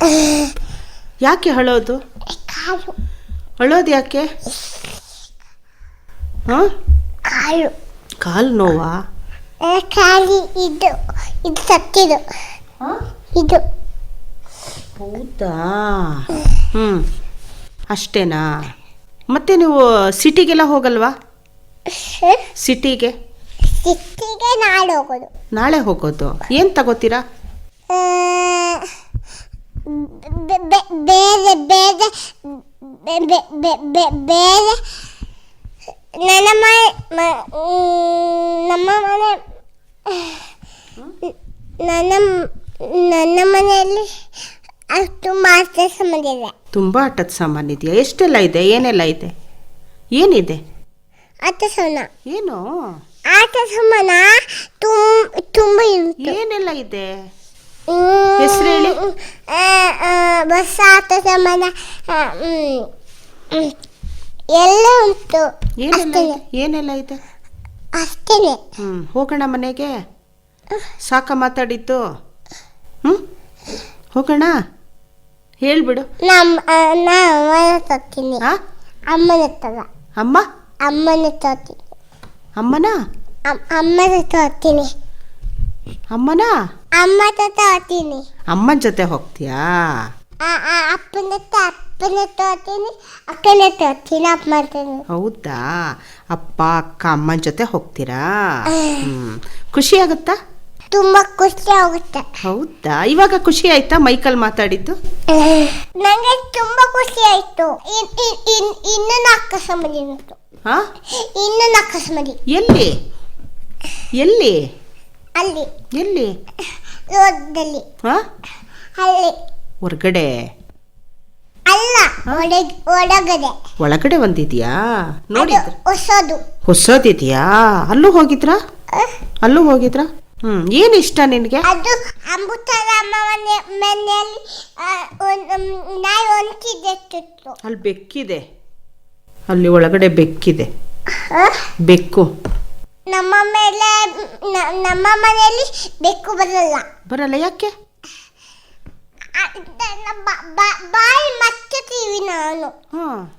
[LAUGHS] ಯಾಕೆ ಅಳೋದು? ಕಾಲು. ಅಳೋದು ಯಾಕೆ? ಹಾ? ಕಾಲು. ಕಾಲು ನೋವಾ? ಕಾಲಿ ಇದು ಇದು ಸತ್ತಿದು ಇದು. ಹೌದಾ? ಹ್ಞೂ ಅಷ್ಟೇನಾ? ಮತ್ತೆ ನೀವು ಸಿಟಿಗೆಲ್ಲ ಹೋಗಲ್ವಾ? ಸಿಟಿಗೆ? ಸಿಟಿಗೆ ನಾಳೆ ಹೋಗೋದು. ನಾಳೆ ಹೋಗೋದು? ಏನು ತಗೋತೀರಾ? ಬೇರೆ ಬೇರೆ ಬೇರೆ ನನ್ನ ಮನೆ ನಮ್ಮ ಮನೆ ನನ್ನ ನನ್ನ ಮನೆಯಲ್ಲಿ ಅಷ್ಟು ತುಂಬ ಆಟ ಇದೆ. ತುಂಬ ಆಟದ ಸಾಮಾನು ಇದೆಯಾ? ಎಷ್ಟೆಲ್ಲ ಇದೆ? ಏನೆಲ್ಲ ಇದೆ? ಏನಿದೆ? ಆಟ ಸಮಾನ ಏನು? ಆಟ ಸಮಾನ ತುಂಬ ತುಂಬ ಏನೆಲ್ಲ ಇದೆ? ಹೆಸರು ಹೇಳಿ. ಬಸ್ ಆಟ ಸಮಾನ. ಎಲ್ಲ ಉಂಟು. ಏನೆಲ್ಲ ಅಷ್ಟೇ ಇದೆ ಏನೆಲ್ಲ ಇದೆ ಅಷ್ಟೇನೆ. ಹ್ಞೂ ಹೋಗೋಣ ಮನೆಗೆ? ಸಾಕ ಮಾತಾಡಿದ್ದು. ಹ್ಞೂ ಹೋಗೋಣ? ಹೇಳ್ಬಿಡು. ನಮ್ಮ ನಾ ಅಮ್ಮನ ತರ್ತೀನಿ ಅಮ್ಮನ ತಗ ಅಮ್ಮ? ಅಮ್ಮನ ತರ್ತೀನಿ ಅಮ್ಮನ? ಅಮ್- ಅಮ್ಮನ ತರ್ತೀನಿ ಅಮ್ಮನ? ಅಮ್ಮ ಜೊತೆ ಹೋಗ್ತೀನಿ. ಅಮ್ಮನ ಜೊತೆ ಹೋಗ್ತೀಯಾ? ಅಪ್ಪನ ಹತ್ರ ಅಪ್ಪನ ತೋತೀನಿ ಅಕ್ಕನ ತೋತೀನಿ ಅಪ್ಪ ಮಾಡ್ತೀನಿ. ಹೌದಾ? ಅಪ್ಪ ಅಕ್ಕ ಅಮ್ಮನ ಜೊತೆ ಹೋಗ್ತೀರಾ? ಹ್ಮ್. ಖುಷಿ ಆಗುತ್ತಾ? ತುಂಬಾ ಖುಷಿ ಆಗುತ್ತೆ. ಹೌದಾ? ಇವಾಗ ಖುಷಿ ಆಯ್ತಾ ಮೈಕಲ್ ಮಾತಾಡಿದ್ದು? [LAUGHS] ನನಗೆ ತುಂಬಾ ಖುಷಿ ಆಯಿತು. ಇನ್ನು ನಾಲ್ಕು ಸಮಯ ಉಂಟು. ಹಾ? ಇನ್ನು ನಾಲ್ಕು ಸಮದಿ ಎಲ್ಲಿ? ಎಲ್ಲಿ? ಅಲ್ಲಿ. ಎಲ್ಲಿ? ಹೊರಗಡೆ ಹಾ? ಅಲ್ಲಿ. ಹೊರ್ಗಡೆ? ಅಲ್ಲ ಒಳಗೆ ಒಳಗಡೆ. ಒಳಗಡೆ ಒಂದಿದ್ಯಾ ನೋಡಿ. ಹೊಸದು. ಹೊಸದಿದ್ಯಾ? ಅಲ್ಲೂ ಹೋಗಿದ್ರಾ? ಅಲ್ಲೂ ಹೋಗಿದ್ರಾ? ಹ್ಮ್ ಏನ್ ಇಷ್ಟ ನಿನ್ಗೆ? ಅದು ಮನೆ ಮನೆಯಲ್ಲಿ ಆ, ಒಂದ್- ನಾಯಿ ಅಲ್ಲಿ ಬೆಕ್ಕಿದೆ. ಅಲ್ಲಿ ಒಳಗಡೆ ಬೆಕ್ಕಿದೆ? ಬೆಕ್ಕು. ನಮ್ಮ ಮೇಲೆ ನ- ನಮ್ಮ ಮನೆಯಲ್ಲಿ ಬೆಕ್ಕು ಬರಲ್ಲ. ಬರಲ್ಲ ಯಾಕೆ? ಬ- ಬಾಯಿ ಮಚ್ಚತೀವಿ ನಾನು. ಹಾ.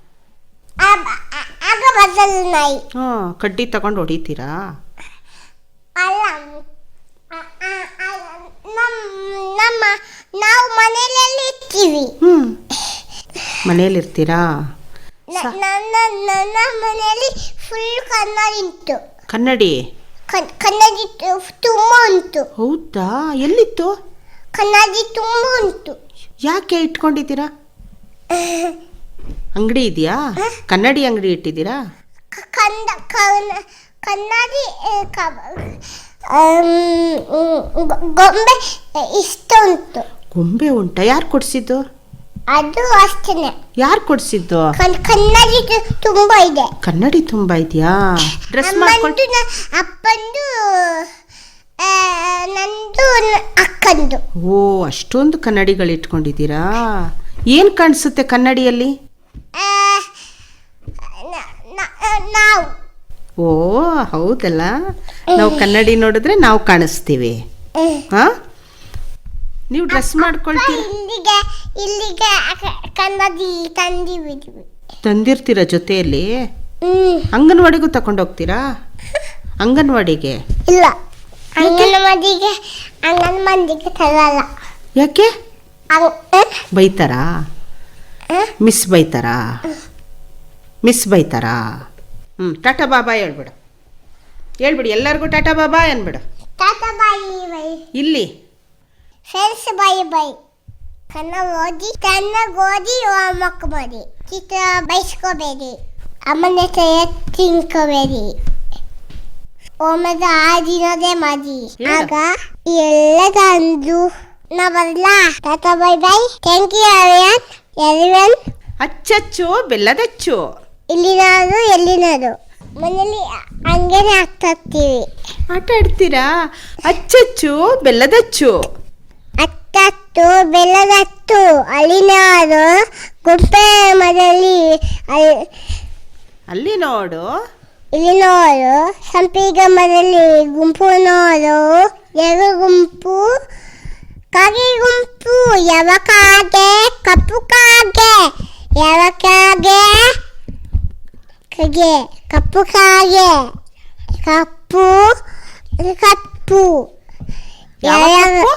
ಆಗ ಬರಲ್ಲ ನಾಯಿ. ಹಾ ಕಡ್ಡಿ ತಗೊಂಡು ಹೊಡಿತೀರಾ? ಅಲ್ಲ ಆ- ಆ- ಆ- ನಮ್- ನಮ್ಮ ನಾವು ಮನೆಯಲ್ಲಿ ಇರ್ತೀವಿ. ಹ್ಮ್. ಮನೇಲಿ ಇರ್ತೀರಾ ನ- ನನ್ನ ನನ್ನ ಮನೆಯಲ್ಲಿ ಫುಲ್ ಕನ್ನಡ ಇತ್ತು. ಕನ್ನಡಿ? ಕನ್- ಕನ್ನಡಿ ತು- ತುಂಬ ಉಂಟು. ಹೌದಾ? ಎಲ್ಲಿತ್ತು? ಕನ್ನಡಿ ತುಂಬ ಉಂಟು ಯಾಕೆ ಇಟ್ಕೊಂಡಿದ್ದೀರಾ? ಅಂಗಡಿ ಇದೆಯಾ? ಕನ್ನಡಿ ಅಂಗಡಿ ಇಟ್ಟಿದ್ದೀರಾ? ಕ- ಕಂದ ಕನ್ನ- ಕನ್ನಡಿ ಆ, ಕ- ಆಮ್, ಮ್, ಗೊ- ಗೊಂಬೆ ಇಷ್ಟ ಉಂಟು. ಗೊಂಬೆ ಉಂಟಾ? ಯಾರು ಕೊಡಿಸಿದ್ದು? ಅದು ಅಷ್ಟೇನೆ. ಯಾರು ಕೊಡಿಸಿದ್ದು? ಕನ್- ಕನ್ನಡಿ ತು- ತುಂಬ ಇದೆ. ಕನ್ನಡಿ ತುಂಬಾ ಇದೆಯಾ? ಡ್ರೆಸ್ ಮಾಡ್ಕೊಂಡು ಅಮ್ಮಂದು ನ- ಅಪ್ಪಂದು ನಂದು ಅಕ್ಕಂದು. ಓ ಅಷ್ಟೊಂದು ಕನ್ನಡಿಗಳು ಇಟ್ಕೊಂಡಿದ್ದೀರಾ ಏನ್ ಕಾಣಿಸುತ್ತೆ ಕನ್ನಡಿಯಲ್ಲಿ? ನಾವು. ಓ ಹೌದಲ್ಲ? ನಾವು ಕನ್ನಡಿ ನೋಡಿದ್ರೆ ನಾವು ಕಾಣಿಸ್ತೀವಿ. ಹಾ ನೀವು ಡ್ರೆಸ್ ಮಾಡ್ಕೊಳ್ತೀವಿ ಇಲ್ಲಿಗೆ ಇಲ್ಲಿಗೆ ಕನ್ನಡಿ ತಂದಿರ್ತೀರ ಜೊತೆಯಲ್ಲಿ? ಅಂಗನವಾಡಿಗೂ ತಕೊಂಡೋಗ್ತೀರಾ? [LAUGHS] ಅಂಗನವಾಡಿಗೆ? ಇಲ್ಲ. ಅಂಗನವಾಡಿಗೆ ಅಂಗನವಾಡಿಗೆ ತರಲ್ಲ. ಯಾಕೆ? ಬೈತಾರಾ? ಮಿಸ್ ಬೈತಾರಾ? ಮಿಸ್ ಬೈತಾರಾ? ಹ್ಞೂ ಟಾಟಾ ಬಾಬಾ ಹೇಳ್ಬಿಡು. ಹೇಳ್ಬಿಡಿ ಎಲ್ಲರಿಗೂ ಟಾಟಾ ಬಾಬಾ ಅನ್ಬಿಡು. ಟಾಟಾ ಬಾಯಿ ಬೈ ಇಲ್ಲಿ. ಫ್ರೆಂಡ್ಸ್ ಬಾಯಿ ಬೈ ಕನ್ನ ಓದಿ ತನ್ನ ಓದಿ ಹೋಮ್ವರ್ಕ್ ಮಾಡಿ. ಚಿತ್ರ ಬೈಸ್ಕೋಬೇಡಿ. ಅಮ್ಮನ ಹತ್ರ ತಿನ್ಕೋಬೇಡಿ ಒಮ್ಮೆದ ಆ ದಿನದೇ ಮಾಡಿ ಹೇಳು. ಆಗ ಎಲ್ಲದ ತಂದು ನಾ ಬರಲ್ಲ tata bye bye. Thank you ಅರಿಯನ್ ಎರಿವನ್ ಅಚ್ಚಚ್ಚು ಬೆಲ್ಲದಚ್ಚು. ಇಲ್ಲಿನಾದ್ರು ಎಲ್ಲಿನಾದ್ರು ಮನೇಲಿ ಹಂಗೇನೆ ಆಗ್ತಾ ಇರ್ತೀವಿ. ಆಟ ಆಡ್ತೀರಾ? ಅಚ್ಚಚ್ಚು ಬೆಲ್ಲದಚ್ಚು. ಅತ್ತತ್ತು ಬೆಲ್ಲದತ್ತು. ಅಲ್ಲಿನಾದ್ರು ಗುಂಪೆ ಮನೆಯಲ್ಲಿ ಅಲ್ಲಿ ನೋಡು. ಇಲ್ಲಿ ನೋಡು ಸಂಪಿಗೆ ಮರದಲ್ಲಿ ಗುಂಪು ನೋಡು ಎರಡು ಗುಂಪು ಕಾಗೆ ಗುಂಪು ಯಾವ ಕಾಗೆ ಕಪ್ಪು ಕಾಗೆ ಯಾವ ಕಾಗೆ ಕಗೆ ಕಪ್ಪು ಕಾಗೆ ಕಪ್ಪು ಕಪ್ಪು ಯಾವ ಯಾವ ಕಪ್ಪು?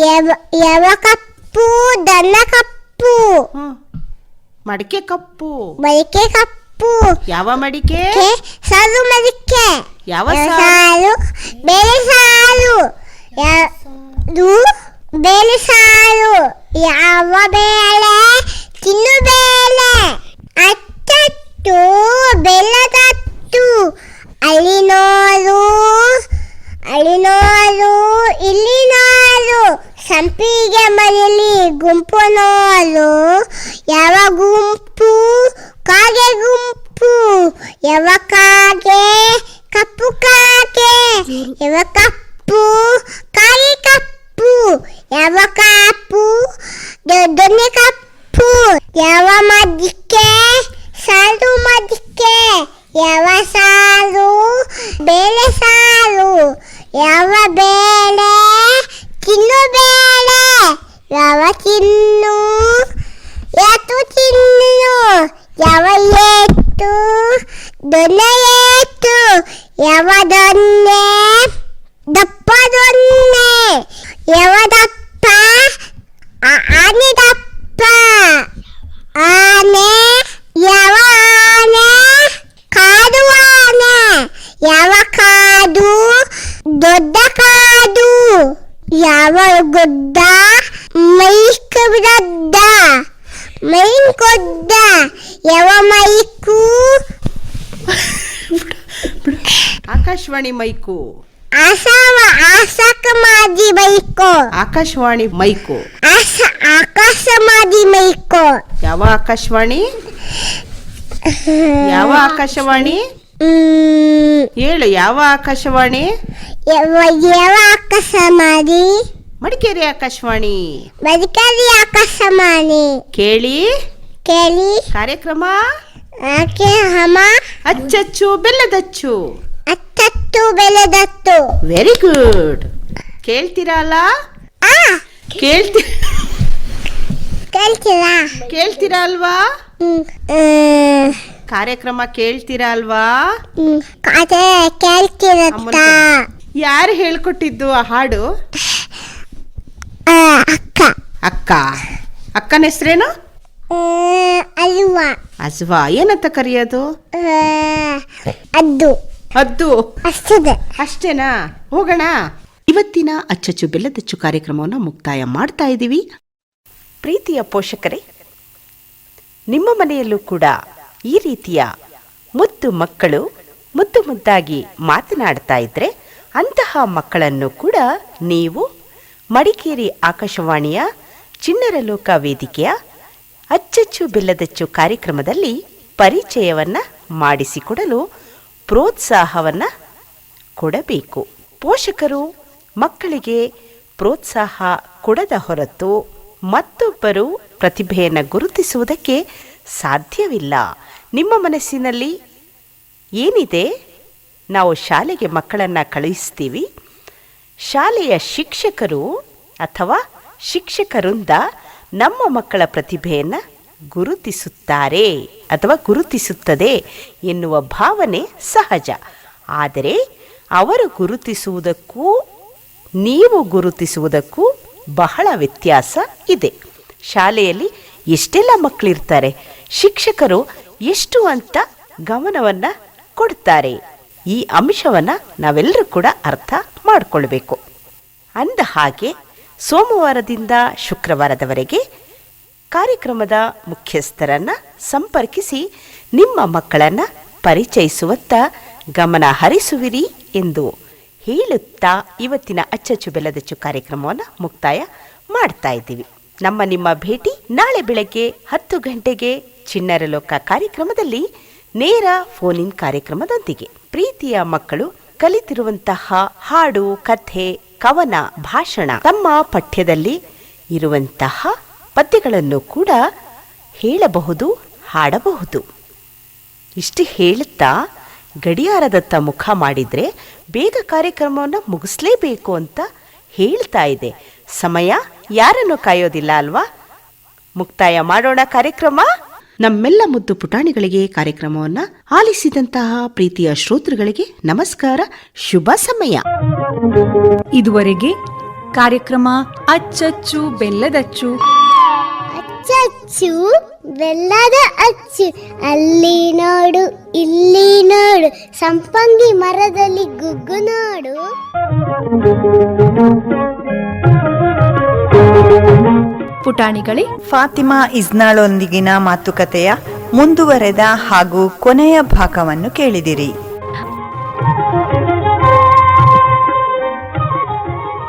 ಯಾವ- ಯಾವ ಕಪ್ಪು ದನ ಕಪ್ಪು ಹ್ಮ್. ಮಡಿಕೆ ಕಪ್ಪು ಕಪ್ಪು. ಯಾವ ಮಡಿಕೆ? ಸಾಲು ಮಡಿಕೆ. ಯಾವ ಸಾಲು? ಬೇಳೆ ಸಾಲು. ಬೇರೆ ಬೇಳೆ ಸಾಲು. ಯಾವ ಬೇಳೆ ತಿನ್ನು ಬೇಳೆ ಅತ್ತತ್ತು ಬೆಲ್ಲದತ್ತು ಅಲ್ಲಿ ನೋಡು ಅಲ್ಲಿ ನೋಡು ಇಲ್ಲಿ ನೋಡು ಸಂಪಿಗೆ ಮನೆಯಲ್ಲಿ ಗುಂಪು ನೋಡು ಯಾವ ಗುಂಪು ಕಾಗೆ ಗುಂಪು ಯಾವ ಕಾಗೆ ಕಪ್ಪು ಕಾಗೆ ಯಾವ ಕಪ್ಪು ಕಾಗೆ ಕಪ್ಪು ಯಾವ ಕಪ್ಪು ದೊಡ್ಡನೆ ಕಪ್ಪು ಯಾವ ಮದಿಕೆ ಸಾಲು ಮದಿಕೆ ಯಾವ ಸಾಲು ಬೇಳೆ ಸಾಲು ಯಾವ ಬೇಳೆ ತಿನ್ನು ಬೇಳೆ ಯಾವ ತಿನ್ನು ಎತ್ತು ತಿನ್ನು ಯಾವ ಏತು ದೊನ್ನೆ ಏತು ಯಾವ ದೊನ್ನೆ ದಪ್ಪ ದೊನ್ನೆ ಕಾದು ದೊಡ್ಡ ಕಾದು ಯಾವ ಗುಡ್ಡ ಮೈಕ್ ದೊಡ್ಡ ಮೈನ್ ಕೊಡ್ಡ ಯಾವ ಮೈಕು ಆಕಾಶವಾಣಿ ಮೈಕು ಆಸವ ಆಸಕ ಮಾದಿ ಬೈಕೋ ಆಕಾಶವಾಣಿ ಮೈಕು ಆಸ ಆಕಾಶ ಮಾದಿ ಮೈಕೋ ಯಾವ ಆಕಾಶವಾಣಿ ಯಾವ ಆಕಾಶವಾಣಿ ಹ್ಮ್ ಹೇಳು ಯಾವ ಆಕಾಶವಾಣಿ ಯಾವ ಯಾವ ಆಕಾಶ ಮಾದಿ ಮಡಿಕೇರಿ ಆಕಾಶವಾಣಿ ಬದುಕರಿ ಆಕಾಶ ಮಾದಿ ಕೇಳಿ ಕೇಳಿ ಕಾರ್ಯಕ್ರಮ ಆಕೆ ಹಮ ಅಚ್ಚಚ್ಚು ಬೆಲ್ಲದಚ್ಚು ಅತ್ತತ್ತು ಬೆಳೆದತ್ತು ವೆರಿ ಗುಡ್ ಕೇಳ್ತೀರಲ್ಲ ಆ. ಕೇಳ್ತಿ ಕೇಳ್ತೀರಾ? ಕೇಳ್ತೀರಾ ಅಲ್ವಾ? ಹ್ಮ್. ಕಾರ್ಯಕ್ರಮ ಕೇಳ್ತೀರಾ ಅಲ್ವಾ? ಹ್ಮ್. ಕೇಳ್ತಿರತ್ತ ಯಾರು ಹೇಳ್ಕೊಟ್ಟಿದ್ದು ಆ ಹಾಡು? ಆ, ಅಕ್ಕ. ಅಕ್ಕ. ಅಕ್ಕನ ಹೆಸರೇನು? ಆ, ಅಲ್ವಾ. ಅಜ್ವಾ ಏನಂತ ಕರೆಯೋದು? ಆ, ಅದು ಅದ್ದು ಅಷ್ಟೆ ಅಷ್ಟೇನಾ? ಹೋಗೋಣ. ಇವತ್ತಿನ ಅಚ್ಚಚ್ಚು ಬೆಲ್ಲದಚ್ಚು ಕಾರ್ಯಕ್ರಮವನ್ನು ಮುಕ್ತಾಯ ಮಾಡ್ತಾ ಇದ್ದೀವಿ. ಪ್ರೀತಿಯ ಪೋಷಕರೇ ನಿಮ್ಮ ಮನೆಯಲ್ಲೂ ಕೂಡ ಈ ರೀತಿಯ ಮುದ್ದು ಮಕ್ಕಳು ಮುದ್ದು ಮುದ್ದಾಗಿ ಮಾತನಾಡ್ತಾ ಇದ್ರೆ ಅಂತಹ ಮಕ್ಕಳನ್ನು ಕೂಡ ನೀವು ಮಡಿಕೇರಿ ಆಕಾಶವಾಣಿಯ ಚಿನ್ನರ ಲೋಕ ವೇದಿಕೆಯ ಅಚ್ಚಚ್ಚು ಬೆಲ್ಲದಚ್ಚು ಕಾರ್ಯಕ್ರಮದಲ್ಲಿ ಪರಿಚಯವನ್ನ ಮಾಡಿಸಿಕೊಡಲು ಪ್ರೋತ್ಸಾಹವನ್ನ ಕೊಡಬೇಕು. ಪೋಷಕರು ಮಕ್ಕಳಿಗೆ ಪ್ರೋತ್ಸಾಹ ಕೊಡದ ಹೊರತು ಮತ್ತೊಬ್ಬರು ಪ್ರತಿಭೆಯನ್ನು ಗುರುತಿಸುವುದಕ್ಕೆ ಸಾಧ್ಯವಿಲ್ಲ. ನಿಮ್ಮ ಮನಸ್ಸಿನಲ್ಲಿ ಏನಿದೆ? ನಾವು ಶಾಲೆಗೆ ಮಕ್ಕಳನ್ನು ಕಳುಹಿಸ್ತೀವಿ ಶಾಲೆಯ ಶಿಕ್ಷಕರು ಅಥವಾ ಶಿಕ್ಷಕರಿಂದ ನಮ್ಮ ಮಕ್ಕಳ ಪ್ರತಿಭೆಯನ್ನು ಗುರುತಿಸುತ್ತಾರೆ ಅಥವಾ ಗುರುತಿಸುತ್ತದೆ ಎನ್ನುವ ಭಾವನೆ ಸಹಜ. ಆದರೆ ಅವರು ಗುರುತಿಸುವುದಕ್ಕೂ ನೀವು ಗುರುತಿಸುವುದಕ್ಕೂ ಬಹಳ ವ್ಯತ್ಯಾಸ ಇದೆ. ಶಾಲೆಯಲ್ಲಿ ಎಷ್ಟೆಲ್ಲ ಮಕ್ಕಳಿರ್ತಾರೆ? ಶಿಕ್ಷಕರು ಎಷ್ಟು ಅಂತ ಗಮನವನ್ನು ಕೊಡ್ತಾರೆ? ಈ ಅಂಶವನ್ನ ನಾವೆಲ್ಲರೂ ಕೂಡ ಅರ್ಥ ಮಾಡಿಕೊಳ್ಬೇಕು. ಅಂದ ಹಾಗೆ ಸೋಮವಾರದಿಂದ ಶುಕ್ರವಾರದವರೆಗೆ ಕಾರ್ಯಕ್ರಮದ ಮುಖ್ಯಸ್ಥರನ್ನ ಸಂಪರ್ಕಿಸಿ ನಿಮ್ಮ ಮಕ್ಕಳನ್ನ ಪರಿಚಯಿಸುವತ್ತ ಗಮನ ಹರಿಸುವಿರಿ ಎಂದು ಹೇಳುತ್ತಾ ಇವತ್ತಿನ ಅಚ್ಚಚ್ಚು ಬೆಲ್ಲದಚ್ಚು ಕಾರ್ಯಕ್ರಮವನ್ನು ಮುಕ್ತಾಯ ಮಾಡ್ತಾ ಇದ್ದೀವಿ. ನಮ್ಮ ನಿಮ್ಮ ಭೇಟಿ ನಾಳೆ ಬೆಳಗ್ಗೆ ಹತ್ತು ಗಂಟೆಗೆ ಚಿಣ್ಣರ ಲೋಕ ಕಾರ್ಯಕ್ರಮದಲ್ಲಿ ನೇರ ಫೋನ್ ಕಾರ್ಯಕ್ರಮದೊಂದಿಗೆ. ಪ್ರೀತಿಯ ಮಕ್ಕಳು ಕಲಿತಿರುವಂತಹ ಹಾಡು, ಕಥೆ, ಕವನ, ಭಾಷಣ ತಮ್ಮ ಪಠ್ಯದಲ್ಲಿ ಇರುವಂತಹ ಪದ್ಯಗಳನ್ನು ಕೂಡ ಹೇಳಬಹುದು, ಹಾಡಬಹುದು. ಇಷ್ಟು ಹೇಳುತ್ತಾ ಗಡಿಯಾರದತ್ತ ಮುಖ ಮಾಡಿದ್ರೆ ಬೇಗ ಕಾರ್ಯಕ್ರಮವನ್ನು ಮುಗಿಸ್ಲೇಬೇಕು ಅಂತ ಹೇಳ್ತಾ ಇದೆ. ಸಮಯ ಯಾರನ್ನು ಕಾಯೋದಿಲ್ಲ ಅಲ್ವಾ? ಮುಕ್ತಾಯ ಮಾಡೋಣ ಕಾರ್ಯಕ್ರಮ? ನಮ್ಮೆಲ್ಲ ಮುದ್ದು ಪುಟಾಣಿಗಳಿಗೆ ಕಾರ್ಯಕ್ರಮವನ್ನ ಆಲಿಸಿದಂತಹ ಪ್ರೀತಿಯ ಶ್ರೋತೃಗಳಿಗೆ ನಮಸ್ಕಾರ, ಶುಭ ಸಮಯ. ಇದುವರೆಗೆ ಕಾರ್ಯಕ್ರಮ ಅಚ್ಚಚ್ಚು, ಬೆಲ್ಲದಚ್ಚು ಅಚ್ಚಚ್ಚು ಬೆಲ್ಲದ ಅಚ್ಚು. ಅಲ್ಲಿ ನೋಡು ಇಲ್ಲಿ ನೋಡು. ಸಂಪಂಗಿ ಮರದಲ್ಲಿ ಗುಗ್ಗು ನೋಡು. ಪುಟಾಣಿಗಳೇ ಫಾತಿಮಾ ಇಸ್ನಾಳೊಂದಿಗಿನ ಮಾತುಕತೆಯ ಮುಂದುವರೆದ ಹಾಗೂ ಕೊನೆಯ ಭಾಗವನ್ನು ಕೇಳಿದಿರಿ.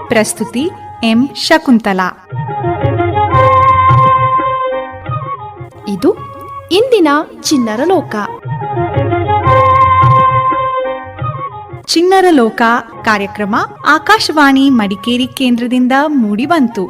ಪ್ರಸ್ತುತಿ ಎಂ. ಶಕುಂತಲಾ. ಇಂದಿನ ಚಿನ್ನರ ಲೋಕ ಚಿನ್ನರ ಲೋಕ ಕಾರ್ಯಕ್ರಮ ಆಕಾಶವಾಣಿ ಮಡಿಕೇರಿ ಕೇಂದ್ರದಿಂದ ಮೂಡಿಬಂತು.